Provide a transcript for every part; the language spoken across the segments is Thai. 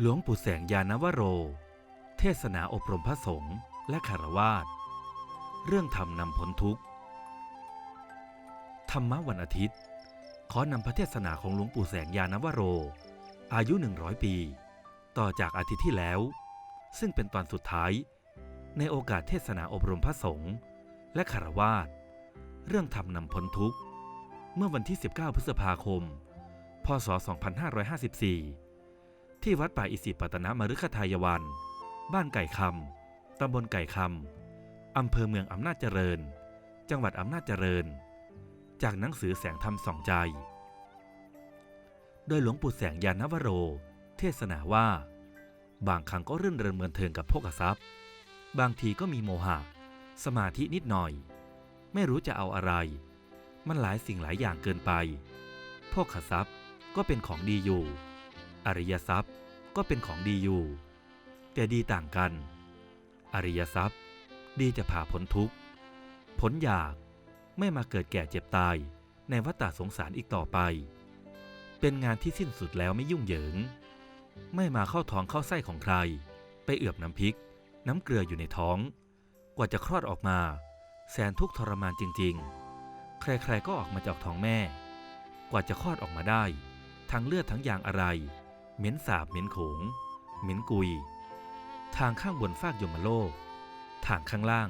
หลวงปู่แสงยานวโร เทศนาอบรมพระสงฆ์และคารวาสเรื่องธรรมนำพ้นทุกข์ ธรรมะวันอาทิตย์ ขอนำพระเทศนาของหลวงปู่แสงยานวโร อายุ 100 ปี ต่อจากอาทิตย์ที่แล้ว ซึ่งเป็นตอนสุดท้าย ในโอกาสเทศนาอบรมพระสงฆ์และคารวาสเรื่องธรรมนำพ้นทุกข์ เมื่อวันที่ 19 พฤษภาคม พศ 2554 ที่วัดป่าอิสิปตนมฤคทายวัน บ้านไก่คำตำบลไก่คำอำเภอเมืองอำนาจเจริญ จังหวัดอำนาจเจริญ จากหนังสือแสงธรรมส่องใจ โดยหลวงปู่แสงยานวโร เทศนาว่า บางครั้งก็รื่นเริงเมือนเทิงกับพวกทรัพย์ บางทีก็มีโมหะ สมาธินิดหน่อย ไม่รู้จะเอาอะไร มันหลายสิ่งหลายอย่างเกินไปพวกขทรัพย์ก็เป็นของดีอยู่ อริยทรัพย์ก็เป็นของดีอยู่ แต่ดีต่างกัน อริยทรัพย์ดีจะผ่าพ้นทุกข์ผลอยากไม่มาเกิดแก่เจ็บตายในวัฏฏะสงสารอีกต่อไป เป็นงานที่สิ้นสุดแล้วไม่ยุ่งเหยิง ไม่มาเข้าท้องเข้าไส้ของใคร ไปเอือบน้ำพริก น้ำเกลืออยู่ในท้อง กว่าจะคลอดออกมา แสนทุกข์ทรมานจริง ๆ ใครๆก็ออกมาจากท้องแม่ กว่าจะคลอดออกมาได้ ทั้งเลือดทั้งยางอะไร เหม็นสาบเหม็นโขง เหม็นกุย ทางข้างบนฟากยมโลก ทางข้างล่าง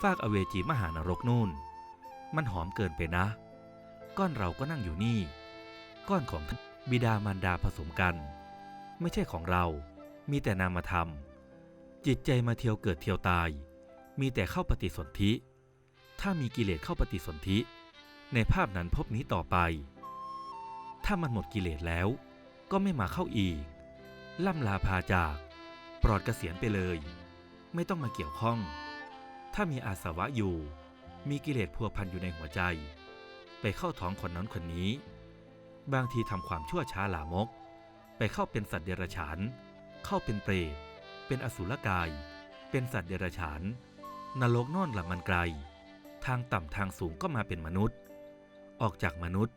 ฟากอเวจีมหานรกนู่น มันหอมเกินไปนะ ก้อนเราก็นั่งอยู่นี่ ก้อนของบิดามารดาผสมกัน ไม่ใช่ของเรา มีแต่นามธรรม จิตใจมาเที่ยวเกิดเที่ยวตาย มีแต่เข้าปฏิสนธิ ถ้ามีกิเลสเข้าปฏิสนธิ ในภาพนั้นพบนี้ต่อไป ถ้ามันหมดกิเลสแล้ว ก็ไม่มาเข้าอีก ล่ำลาพาจาก ปลอดเกษียณไปเลย ไม่ต้องมาเกี่ยวข้อง ถ้ามีอาสวะอยู่ มีกิเลสพัวพันอยู่ในหัวใจ ไปเข้าท้องคนนั้นคนนี้ บางทีทำความชั่วช้าหลามก ไปเข้าเป็นสัตว์เดรัจฉาน เข้าเป็นเปรต เป็นอสุรกาย เป็นสัตว์เดรัจฉาน นรกนอนหลับมันไกล ทางต่ำทางสูงก็มาเป็นมนุษย์ ออกจากมนุษย์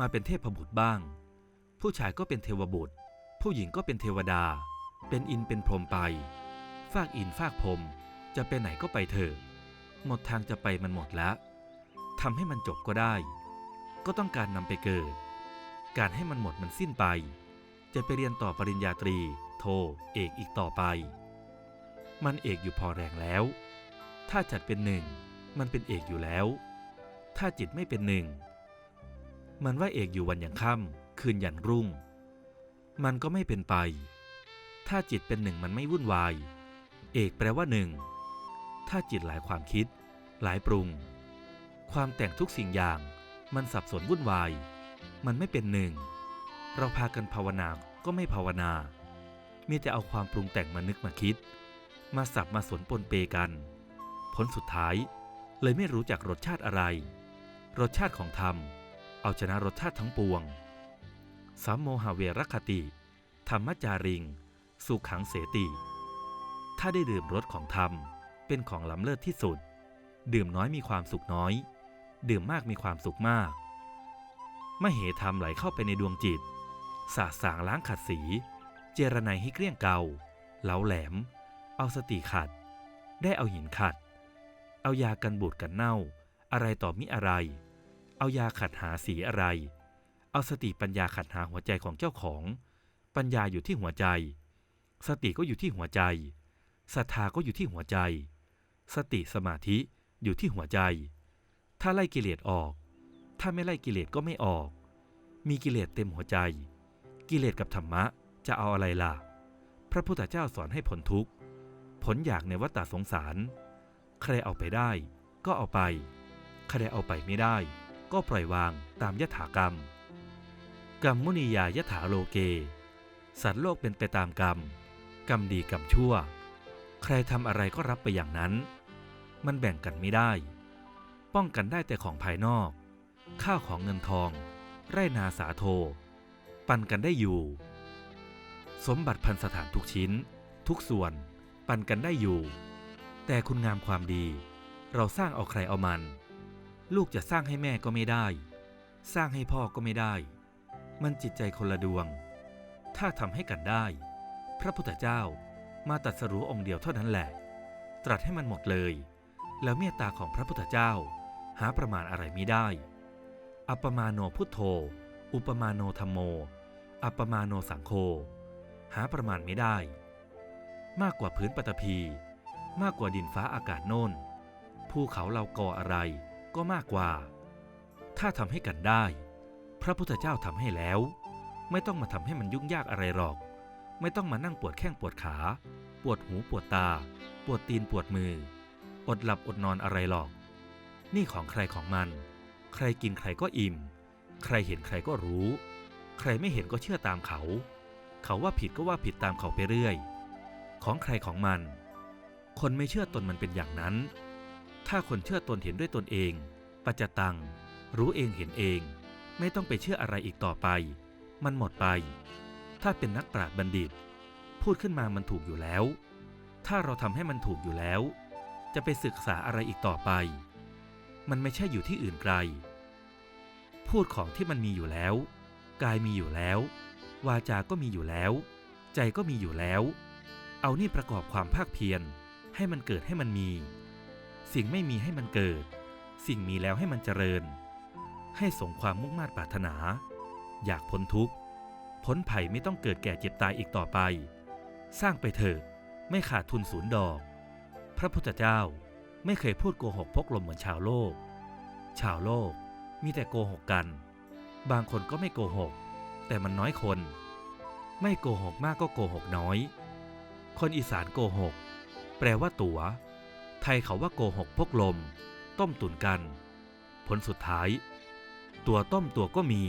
มาเป็นเทพบุตรบ้าง ผู้ชายก็เป็นเทวบุตร ผู้หญิงก็เป็นเทวดา เป็นอินเป็นพรมไป ฟากอินฟากพรมจะไปไหนก็ไปเถอะหมดทางจะไปมันหมดแล้วทำให้มันจบก็ได้ ก็ต้องการนำไปเกิด การให้มันหมดมันสิ้นไป จะไปเรียนต่อปริญญาตรี โท เอกอีกต่อไป มันเอกอยู่พอแรงแล้ว ถ้าจัดเป็นหนึ่ง มันเป็นเอกอยู่แล้ว ถ้าจิตไม่เป็นหนึ่ง มันว่าเอกอยู่วันอย่างค่ำ คืนย่างรุ่ง มันก็ไม่เป็นไป ถ้าจิตเป็นหนึ่งมันไม่วุ่นวาย เอกแปลว่าหนึ่ง ถ้าจิตหลายความคิด หลายปรุง ความแต่งทุกสิ่งอย่าง มันสับสนวุ่นวาย มันไม่เป็นหนึ่ง เราพากันภาวนาก็ไม่ภาวนา มีแต่เอาความปรุงแต่งมานึกมาคิด มาสับมาสนปนเปกัน ผลสุดท้ายเลยไม่รู้จักรสชาติอะไร รสชาติของธรรม เอาชนะรสชาติทั้งปวง สัมโมหเวรคติ ธรรมจาริง สุขังเสติ ถ้าได้ดื่มรสของธรรม เป็นของล้ำเลิศที่สุด ดื่มน้อยมีความสุขน้อย ดื่มมากมีความสุขมาก มเหธรรมไหลเข้าไปในดวงจิต สาสางล้างขัดสี เจรไนให้เกลี้ยงเกาเหลาแหลม เอาสติขัด ได้เอาหินขัด เอายากันบูดกันเน่า อะไรต่อมิอะไร เอายาขัดหาสีอะไร เอาสติปัญญาขัดหาหัวใจของเจ้าของ ปัญญาอยู่ที่หัวใจ สติก็อยู่ที่หัวใจศรัทธาก็อยู่ที่หัวใจ สติสมาธิอยู่ที่หัวใจ ถ้าไล่กิเลสออก ถ้าไม่ไล่กิเลสก็ไม่ออก มีกิเลสเต็มหัวใจ กิเลสกับธรรมะจะเอาอะไรล่ะ พระพุทธเจ้าสอนให้ผลทุกข์ผลอยากในวัฏสงสาร ใครเอาไปได้ก็เอาไป ใครเอาไปไม่ได้ ก็ปล่อยวางตามยถากรรม กรรมมุนียายถาโลเก สัตว์โลกเป็นไปตามกรรม กรรมดีกรรมชั่ว ใครทำอะไรก็รับไปอย่างนั้น มันแบ่งกันไม่ได้ ป้องกันได้แต่ของภายนอก ข้าวของเงินทอง ไร่นาสาโท ปันกันได้อยู่ สมบัติพันสถานทุกชิ้น ทุกส่วน ปันกันได้อยู่ แต่คุณงามความดี เราสร้างเอาใครเอามัน ลูกจะสร้างให้แม่ก็ไม่ได้ สร้างให้พ่อก็ไม่ได้ มันจิตใจคนละดวง ถ้าทำให้กันได้ พระพุทธเจ้ามาตรัสรู้องค์เดียวเท่านั้นแหละ ตรัสให้มันหมดเลย แล้วเมตตาของพระพุทธเจ้า หาประมาณอะไรไมิได้ อัปปมาโนพุทโธ อุปมาโนธรรมโม อัปปมาโนสังโฆหาประมาณไม่ได้ มากกว่าพื้นปฐพี มากกว่าดินฟ้าอากาศโน่นภูเขาเราก่ออะไรก็มากกว่า ถ้าทำให้กันได้ พระพุทธเจ้าทำให้แล้ว ไม่ต้องมาทำให้มันยุ่งยากอะไรหรอก ไม่ต้องมานั่งปวดแข้งปวดขา ปวดหูปวดตา ปวดตีนปวดมือ อดหลับอดนอนอะไรหรอก นี่ของใครของมัน ใครกินใครก็อิ่ม ใครเห็นใครก็รู้ ใครไม่เห็นก็เชื่อตามเขา เขาว่าผิดก็ว่าผิดตามเขาไปเรื่อย ของใครของมัน คนไม่เชื่อตนมันเป็นอย่างนั้น ถ้าคนเชื่อตนเห็นด้วยตนเอง ปัจจตัง รู้เองเห็นเอง ไม่ต้องไปเชื่ออะไรอีกต่อไป มันหมดไป ถ้าเป็นนักปราชญ์บัณฑิต พูดขึ้นมามันถูกอยู่แล้ว ถ้าเราทำให้มันถูกอยู่แล้ว จะไปศึกษาอะไรอีกต่อไป มันไม่ใช่อยู่ที่อื่นไกล พูดของที่มันมีอยู่แล้ว กายมีอยู่แล้ว วาจาก็มีอยู่แล้ว ใจก็มีอยู่แล้ว เอานี่ประกอบความภาคเพียร ให้มันเกิดให้มันมี สิ่งไม่มีให้มันเกิด สิ่งมีแล้วให้มันเจริญ ให้สงความมุ่งมา่ปรารถนา อยากพ้นทุกข์ พ้นภัยไม่ต้องเกิดแก่เจ็บตายอีกต่อไป สร้างไปเถอะไม่ขาดทุนศูนย์ดอก พระพุทธเจ้าไม่เคยพูดโกหกพกลมเหมือนชาวโลก ชาวโลกมีแต่โกหกกัน บางคนก็ไม่โกหก แต่มันน้อยคน ไม่โกหกมากก็โกหกน้อย คนอีสานโกหก แปลว่าตัวไทยเขาว่าโกหกพกลม ต้มตุนกัน ผลสุดท้าย ตัวต้มตัวก็มี